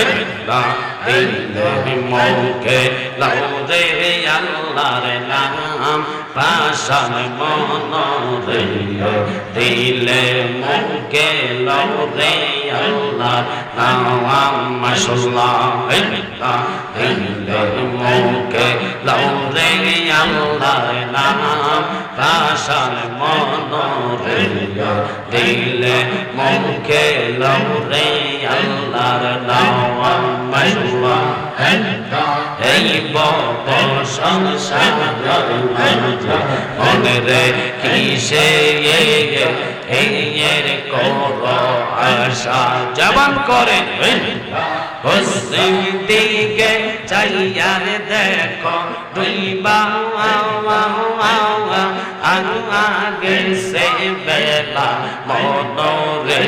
আল্লাহ দিলে মনকে লাউ রে আল্লাহর নাম পাশান মন দিলে মনকে লাউ রে আল্লাহ নাম মাশাল্লাহ আল্লাহ দিলে মনকে লাউ রে আল্লাহর নাম পাশান মন দিলে মনকে লাউ রে আল্লাহর নাম। মাশাল্লাহ এই বব সংসার মনে রে কিসে এর কর আশা জবান করে পশ্চিম দিকে চাইয়ার দেখো দুই আগে সে বেলা। মন রে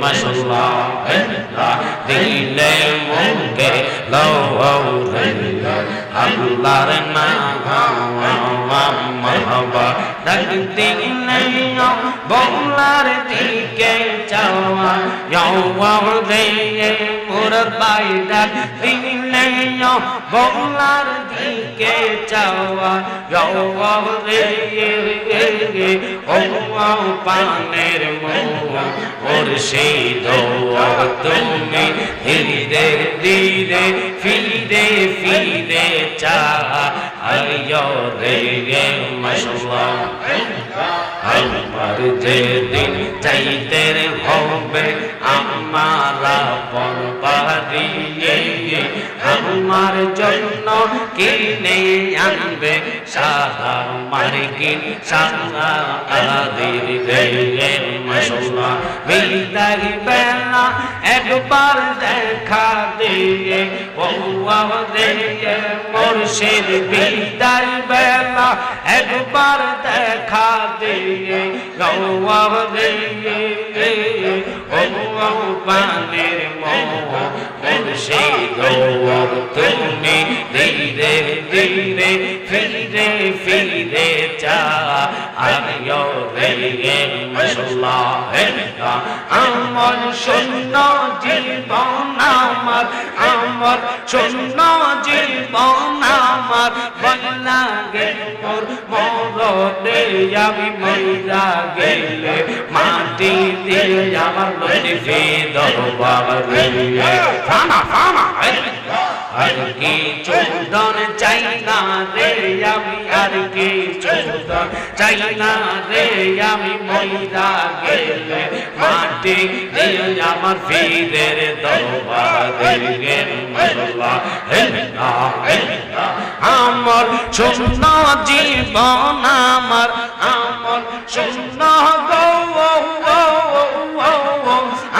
মশলা দিলে আল্লাহর নাম মহবা ডাক দিলে বংলার দিকে যাওয়া যাওয়া রে মোর বাই ডাক দিলে বংলার দিকে যাওয়া যাওয়া রে ও পানের মোহ ওর সেই দোয়া তুমি ধীরে ফিরে ফিরে চা আয়ো রে মশলা আমার যেদিন চাইতে হবে আমারা পরবারি আমার জন্য কিনে আনবে? সারা মার্কিন সারা আদির রে মশলা। বিদায় বেলা একবার দেখা দিয়ে ও দিয়ে মুর্শিদ। বিদায় বেলা একবার দেখা দিয়ে গৌয়া দিয়ে ও পানের মুর্শিদ তুমি ধীরে ধীরে ফিরে ফিরে চা আয়ো রে মশলা আমার শূন্য জীবন আমার আমার শূন্য জীবন আমার বল্লা গেল মোর মরদে আমি মইরা গেলে মাটি দিয়ে আমার লড়ি ফে দরবার ফানা ফানা আর কি চৌদন চাই না রে আমি আর কি চৌদন চাই না রে আমি। মইরা গেলে মাটি আমার ফিরের দরবারে আমার শূন্য জীবন আমার আমার শূন্য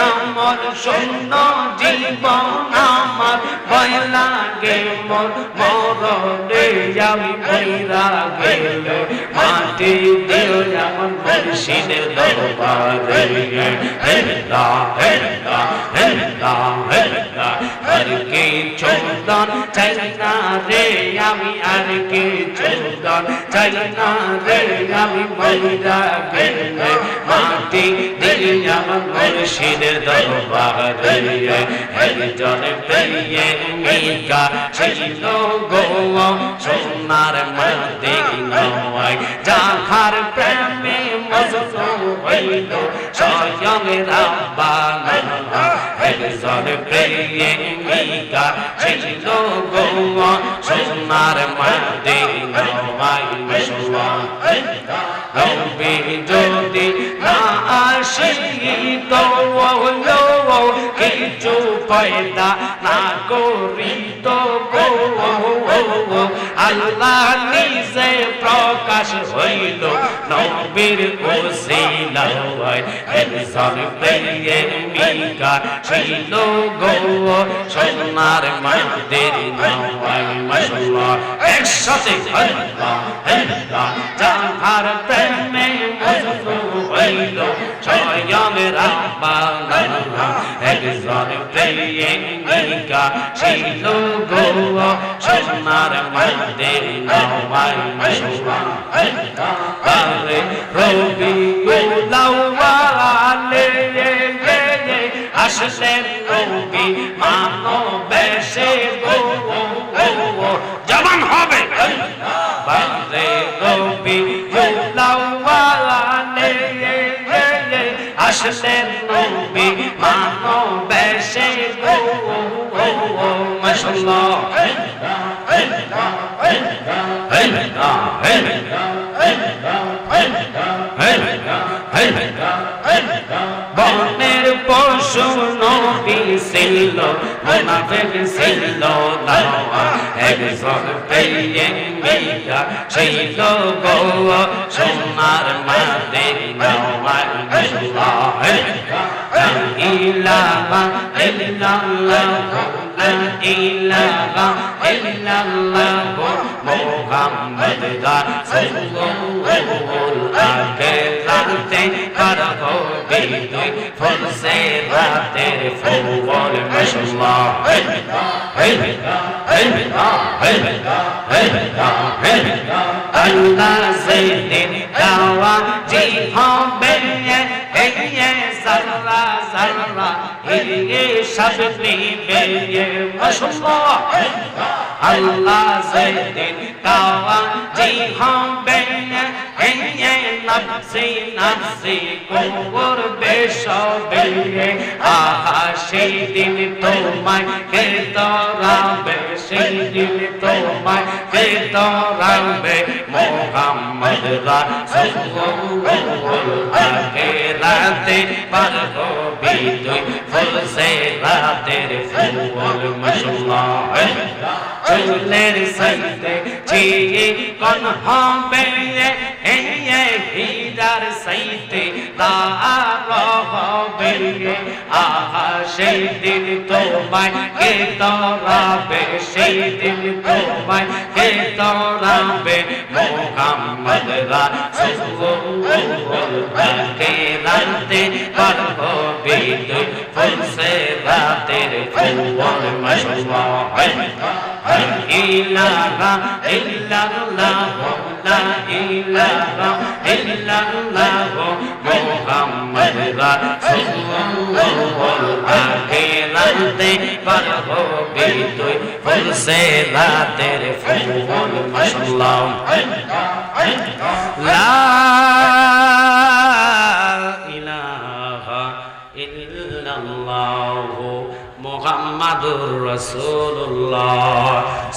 আমার শূন্য জীবন ভয় লাগে মোর মরণে আমি মইরা গেলে মাটি দিও আমার মুর্শিদের দরবারে। হেলা হেলা হেলা হেলা আর কে চাই না রে, আমি আর গেলে মাটি মুর্শিদের দরবারে একজন প্রিয়ে মিকা ছিল গো সোনার মদিনায় যাহার প্রেমে মজনু হইল, স্বয়ং রাব্বানা। একজন প্রিয়ে মিকা ছিল গো সোনার মশলা রবি যদি তো কিছু পয়দা না করি তো আল্লাহ নিজে প্রকাশ হইল, নবীর ওসিলায় একজন প্রেমিকা ছিল গো, সোনার মাদের নয় মশলা একসাথে হইল। স্বয়ং রাব্বানা একজন প্রেমিকা ছিল গো সোনার মাদের নয় রবি মসলে নবী মানো বেশে গো মশলা Hey, hey, hey, hey, hey, hey, hey, hey, hey, hey, hey, hey, hey, hey, hey, মুনাফিক ছিল না একজন পেয়ে মিয়া ছিল গো সোনার মাদে নওয়ার আল্লাহ ইলাহা ইল্লাল্লাহ ইলাহা ইল্লাল্লাহ মুহাম্মদ রাসূলুল্লাহ বিদুই ফুলসে রাতের ফুল মাশাআল্লাহ আল্লাহ সেদিন দাওয়া জি হবে সারা সারা হিরিয়ে সব নিবে মাশাআল্লাহ আল্লাহ সেদিন দাওয়া জি হবে নফসি নফসি কুকুর বেশবে আহা সেই দিন তোমায় কে তোরা সেই দিন তোমায় কে তরাবে মোহাম্মদ রাসূলুল্লাহ কে রাতে পারব বিদুই ফুল সে রাতের ফুল চুলের সাইতে হবে তার হবে আহা, সেই দিন তোমায় কে তরাবে, সেই দিন তোমায় কে তরাবে, মোহাম্মদ রাসূল কে রাতে পারব বিদুই ফুল সে রাতের ফুল মাশাআল্লাহ ইলাহা ইল্লাল্লাহ, লা ইলাহা ইল্লাল্লাহ মুহাম্মদ রাসূলুল্লাহ। আখিরাতে পারব বিতুই ফুল সে রাতের ফুল মাশাআল্লাহ